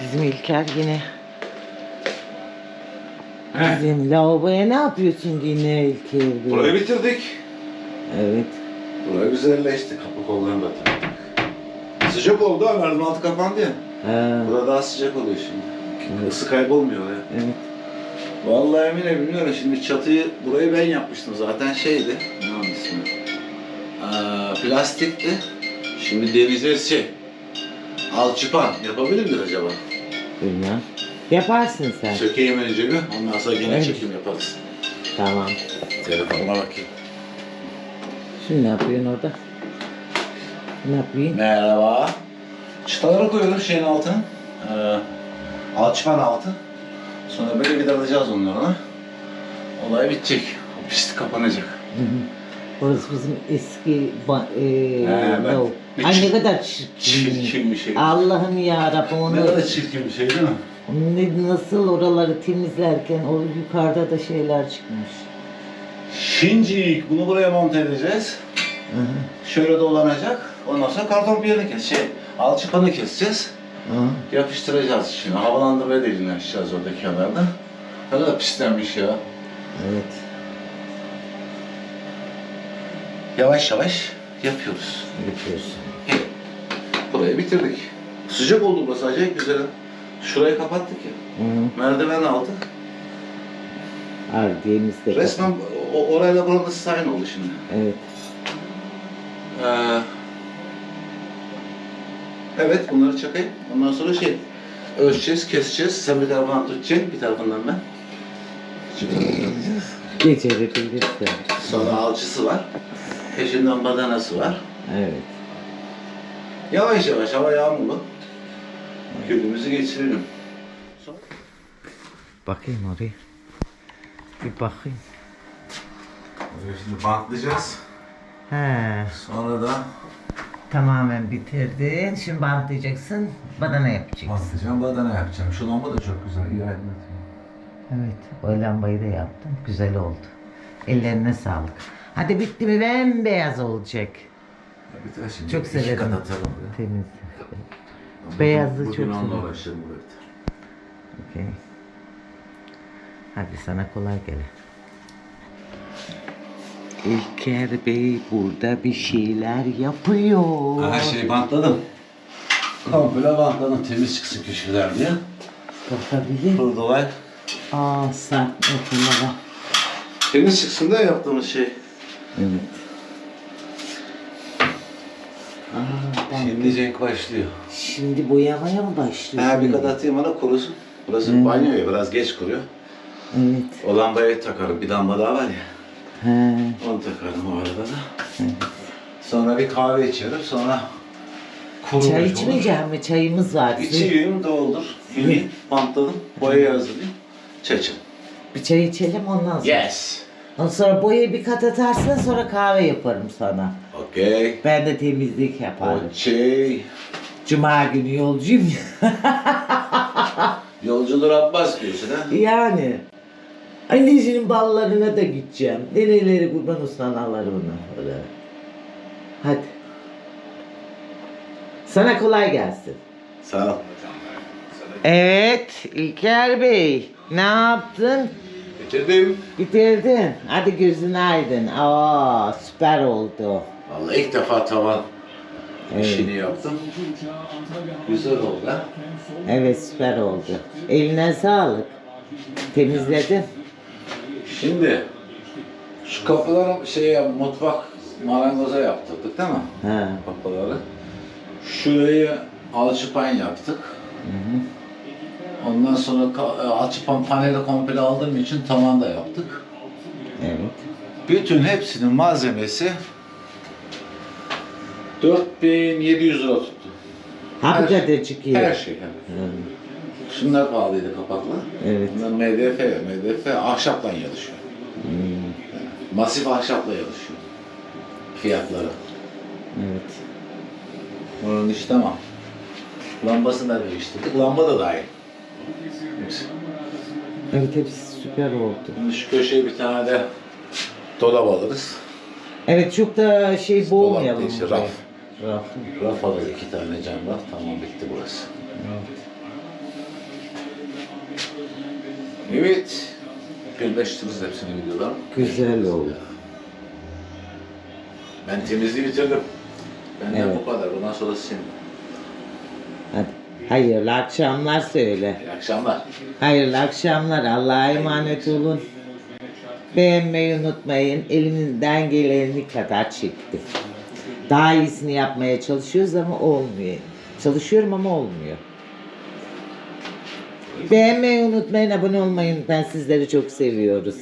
Bizim İlker yine bizim lavaboya ne yapıyorsun yine İlker Bey? Burayı bitirdik. Evet. Burayı güzelleşti. Kapı kollarını da taktık. Sıcak oldu ha. Merdiven altı kapandı ya. Ha, Burada daha sıcak oluyor şimdi. Isı kaybolmuyor ya. evet. Vallahi Emine bilmiyorum şimdi çatıyı burayı ben yapmıştım zaten şeydi. Ne onun ismi? Aa, plastikti. Şimdi deneyeceğiz şey. Alçıpan yapabilir miyiz acaba? Bilmem. Yaparsın sen. Sökeyim önce bir. Ondan sonra yine Evet. çekim yaparız. Tamam. Telefonuma bakayım. Şimdi ne yapıyorsun orada? Ne yapayım? Merhaba. Çıtaları koyuyorum şeyin altına. Ee, alçıpan altı. Sonra böyle vidalayacağız onları. Olay bitecek. O pislik kapanacak. Hı hı. Orası bizim eski ba- e, ben- lavabo. Ay ne kadar çirkin. Çirkin bir şey. Allah'ım ya Rabbim onu Ne kadar çirkin bir şey değil mi? ne, nasıl oraları temizlerken o yukarıda da şeyler çıkmış. Şimdi bunu buraya monte edeceğiz. Hı hı. Şöyle dolanacak. Ondan sonra karton piyerini kes. Şey, alçıpanı keseceğiz. Hı. Yapıştıracağız şimdi. Havalandırmaya derinleşeceğiz orada kenarda. Ne kadar pislenmiş ya. Evet. Yavaş yavaş yapıyoruz. Yapıyorsun. Burayı bitirdik. Sıcak oldu burası acayip güzel. Şurayı kapattık ya. Hı hı. Merdiven aldık. Ardiyemizde. Resmen o, orayla buranın aynı oldu şimdi. Evet. Ee, evet bunları çakayım. Ondan sonra şey ölçeceğiz, keseceğiz. Sen bir tarafından tutacaksın, bir tarafından ben. Çıkartacağız. Becerebilirsin. Sonra alçısı var. Peşinden badanası var. Evet. Yavaş yavaş hava yağmurlu. Külümüzü geçirelim. Bakayım oraya. Bir bakayım. Oraya şimdi bantlayacağız. He. Sonra da Tamamen bitirdin. Şimdi bantlayacaksın. Badana yapacaksın. bantlayacağım, badana yapacağım. Şu lamba da çok güzel, iyi aydınlatıyor. Evet. O lambayı da yaptım. Güzel oldu. Ellerine sağlık. Hadi bitti mi bembeyaz olacak. Biter şimdi. Çok İki severim. kat atalım. ya. Temiz. Beyazı Bugün çok onunla severim. uğraşırım burada. Okey. Hadi sana kolay gele. İlker Bey burada bir şeyler yapıyor. Her şeyi bantladım. Komple bantladım temiz çıksın köşeler diye. Bakabilir. Burada var. Aa sen Temiz çıksın da yaptığımız şey. Evet. Aa. Şimdi Cenk başlıyor. Şimdi boyamaya mı başlıyorsun? Ha bir kat atayım ona kurusun. Burası Hmm. banyo ya biraz geç kuruyor. Evet. O lambayı takarım. Bir lamba daha var ya. He. Onu takarım o arada da. Sonra bir kahve içerim. Sonra kurumuş Çay olur. içmeyeceğim mi? Çayımız var. İçeyim doldur. Filmi bantladım. Boyayı hazırlayayım. Çay içelim. Bir çay içelim ondan sonra. Yes. Ondan sonra boyayı bir kat atarsın sonra kahve yaparım sana. Okey. Ben de temizlik yaparım. Okey. Cuma günü yolcuyum ya. Yolcudur Abbas diyorsun ha? yani. Anneciğinin ballarına da gideceğim. Nereleri kurban olsun analarına. Öyle. Hadi. Sana kolay gelsin. Sağ ol. Evet İlker Bey. Ne yaptın? Bitirdim. Bitirdin. Hadi gözün aydın. Aa süper oldu. Vallahi ilk defa tavan Evet. işini yaptım. Güzel oldu ha? Evet süper oldu. Eline sağlık. Temizledin. Şimdi şu kapıları şey mutfak marangoza yaptırdık değil mi? Ha. Kapıları. Şurayı alçıpan yaptık. Ondan sonra e, alçıpan paneli komple aldığım için tavan da yaptık. Evet. Bütün hepsinin malzemesi 4700 lira tuttu. Ha bu Her şey- iyi. Her şey. şey. Hı. Şunlar pahalıydı kapaklar. Evet. Bunlar MDF, MDF ahşapla yarışıyor. Hmm, Masif ahşapla yarışıyor. Fiyatları. Evet. Onun iş tamam. Lambasını da değiştirdik. Lamba da dahil. Evet hepsi süper oldu. Şu köşeye bir tane de dolap alırız. Evet çok da şey Dolap boğmayalım. değil, işte, raf. Raf. Raf alır iki tane cam raf. Tamam bitti burası. Evet. Evet. Birleştiririz hepsini videolar. Güzel oldu. Ben temizliği bitirdim. Benden Evet. bu kadar. Bundan sonra sizin. Hayırlı akşamlar söyle. İyi akşamlar. Hayırlı akşamlar. Allah'a emanet olun. Beğenmeyi unutmayın. Elimizden geleni kadar çektik. Daha iyisini yapmaya çalışıyoruz ama olmuyor. Çalışıyorum ama olmuyor. Beğenmeyi unutmayın, abone olmayı unutmayın. Sizleri çok seviyoruz.